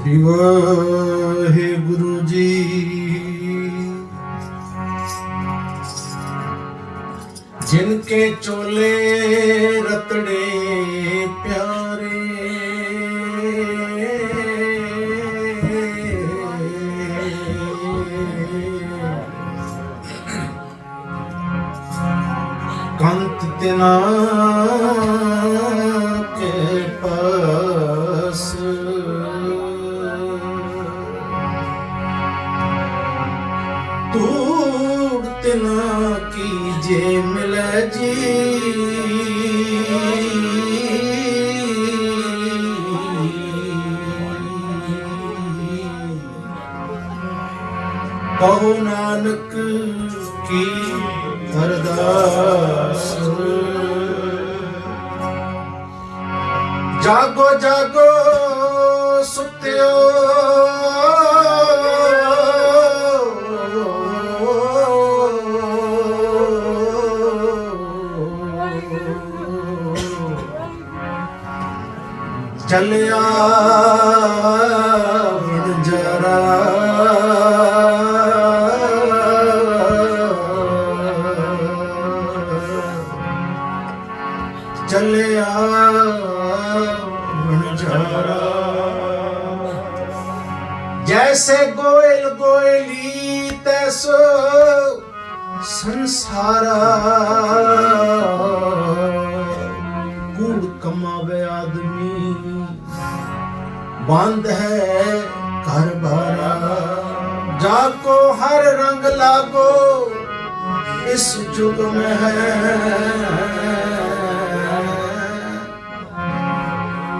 ਸ੍ਰੀ ਵਾਹਿਗੁਰੂ ਜੀ। ਜਿਨ ਕੇ ਚੋਲੇ ਰਤੜੇ ਪਿਆਰੇ। ਕੰਤ ਤਿਨਾ ਕੇ ਜੇ ਮਿਲੈ ਜੀ। ਕਹੋ ਨਾਨਕ ਕੀ ਅਰਦਾਸ। ਜਾਗੋ ਜਾਗੋ ਸੁਤਿਓ। ਚੱਲਿਆ ਵਿਣ ਜਰਾ ਚੱਲਿਆ ਵਿਣ ਜਰਾ ਜੈਸੇ ਗੋਇਲ ਗੋਇਲੀ ਤੈਸੋ ਸੰਸਾਰਾ ਬੰਦ ਹੈ ਘਰ ਬਾਰਾ। ਜਾ ਕੋ ਹਰ ਰੰਗ ਲਾਗੋ, ਇਸ ਜੁਗ में है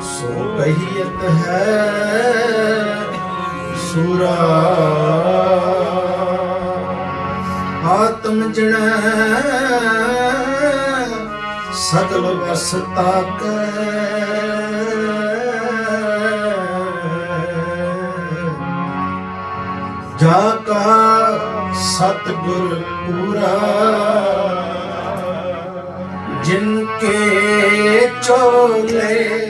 ਸੋ ਕਹੀਤ ਹੈ ਸੂਰਾ। ਆਤਮ ਜਣ ਸਗਲ ਵਸ ਤਾਕੈ। ਕਾ ਸਤਗੁਰ ਪੂਰਾ। ਜਿਨ ਕੇ ਚੋਲੇ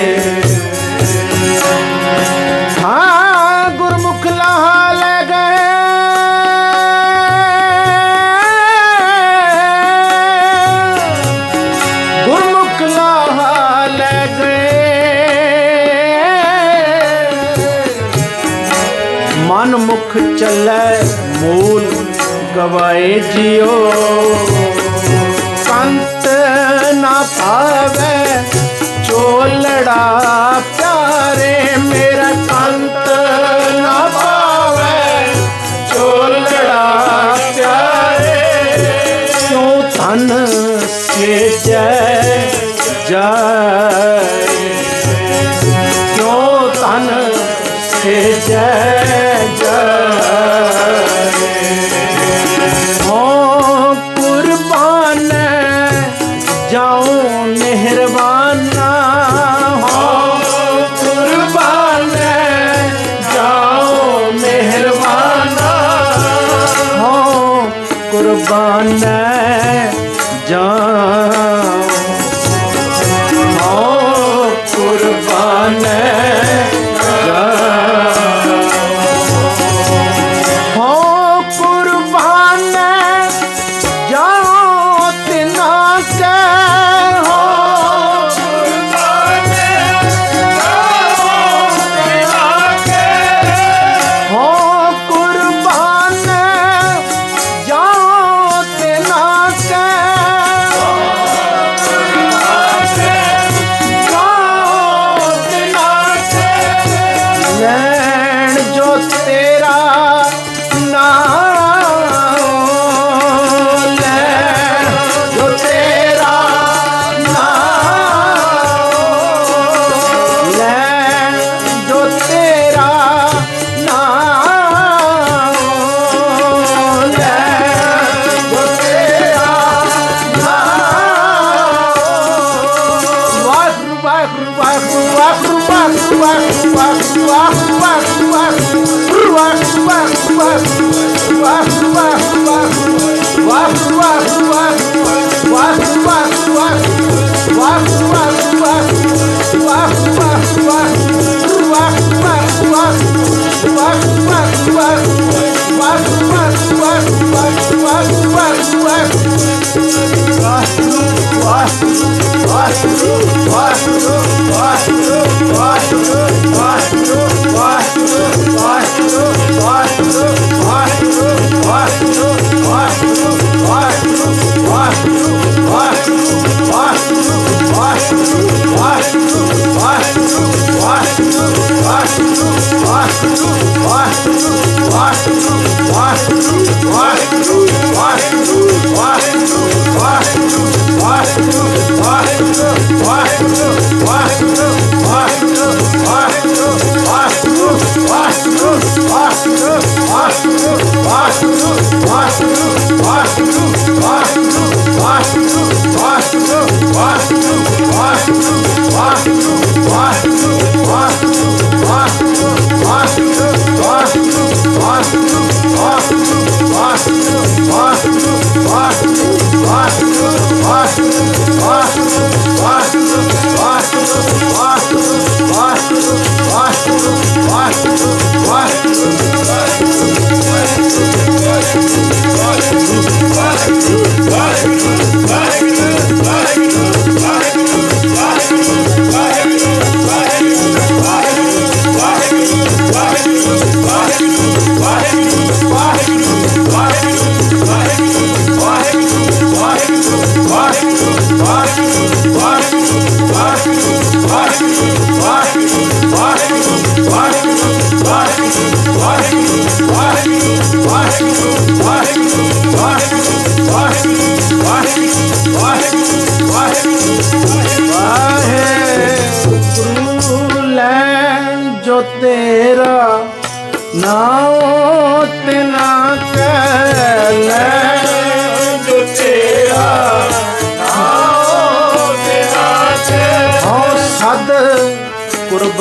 ਮਨ ਮੁਖ ਚੱਲੈ, ਮੂਲ ਗਵਾਏ ਜਿਉ। ਕੰਤ ਨਾ ਪਾਵੇ ਚੋਲੜਾ ਪਿਆਰੇ, ਮੇਰਾ ਕੰਤ ਨਾ ਪਾਵੇ ਚੋਲੜਾ ਪਿਆਰੇ। ਸੋ ਤਨ ਸੇ ਜੈ ਜੈ 加。Bora, bora, bora. I.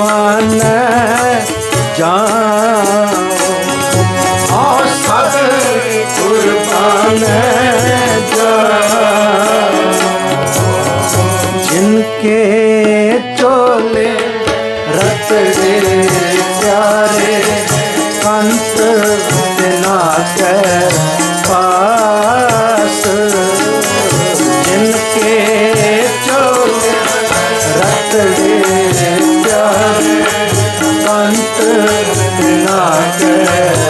ਕੁਰਬਾਨ ਜਾਉ ਹਉ ਸਦ ਕੁਰਬਾਨ ਜਾਉ ਜਿਨਕੇ ਚੋਲੇ ਰਤੜੇ ਪਿਆਰੇ ਕੰਤ ਤਿਨਾ ਕੈ ਪਾਸ। ਜਿਨਕੇ ਚੋਲੇ ਰਤੜੇ ਅੰਤ ਬਿਨਾ ਕੇ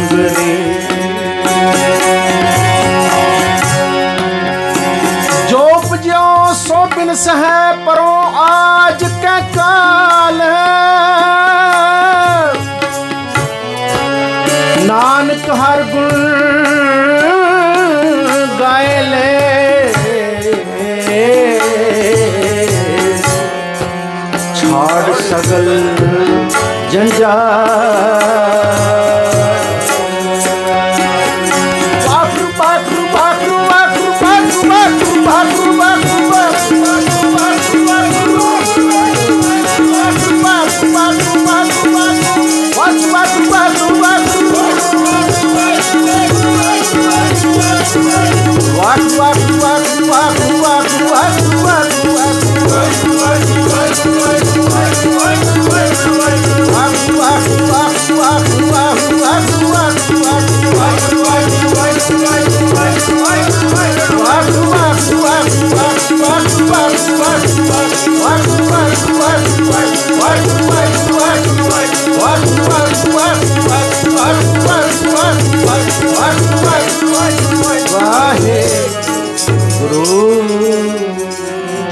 ਰੰਗ ਰੇ ਜੋ ਉਪਜਿਓ ਸੋ ਬਿਨ ਸਹਿ ਪਰੋਂ ਆਜ ਕੈ ਕਾਲ ਨਾਨਕ ਹਰ ਗੁਣ ਗਾਏ ਲੈ। ਛਾੜ ਸਗਲ ਜੰਜਾਲ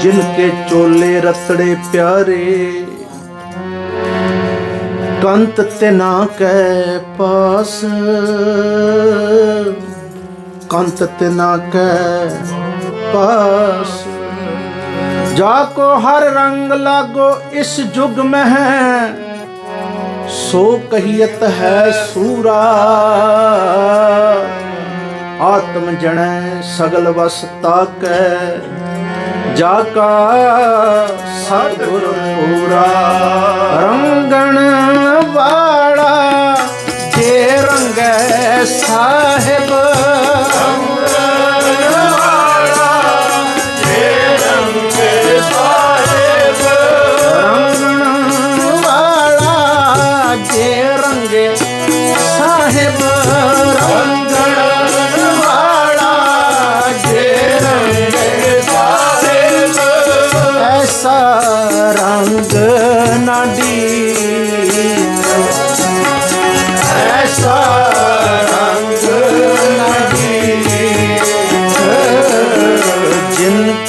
ਜਿਨ ਕੇ ਚੋਲੇ ਰਤੜੇ ਪਿਆਰੇ। ਕੰਤ ਤੇ ਨਾ ਕੈ ਪਾਸ। ਕੰਤ ਤੇ ਨਾ ਕੈ ਪਾਸ। ਜਾ ਕੋ ਹਰ ਰੰਗ ਲਾਗੋ ਇਸ ਜੁਗ ਮਹਿ। ਸੋ ਕਹੀਤ ਹੈ ਸੂਰਾ। ਆਤਮ ਜਣੈ ਸਗਲ ਵਸ ਤਾਕੈ। ਜਾ ਕਾ ਸਤਿਗੁਰ ਪੂਰਾ। ਰੰਗਣ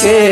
que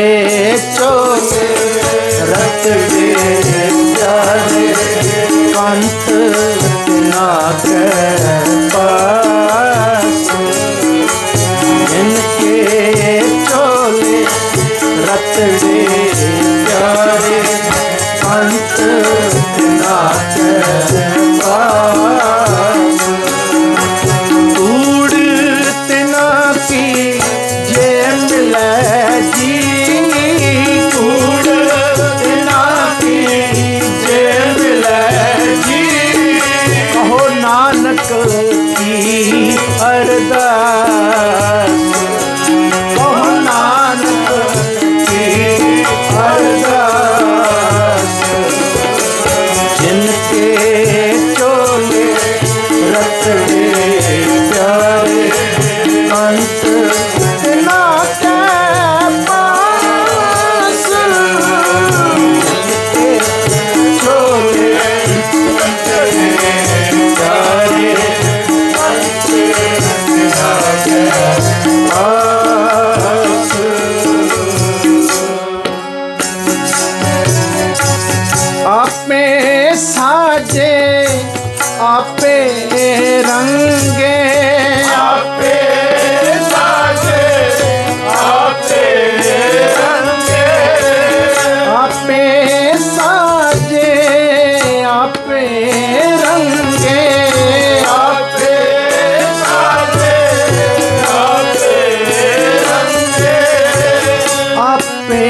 पे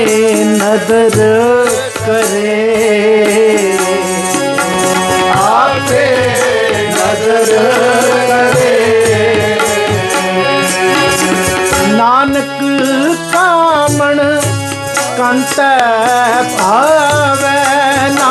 नदर करे आप पे नदर करे नानक कामण कंत भावे ना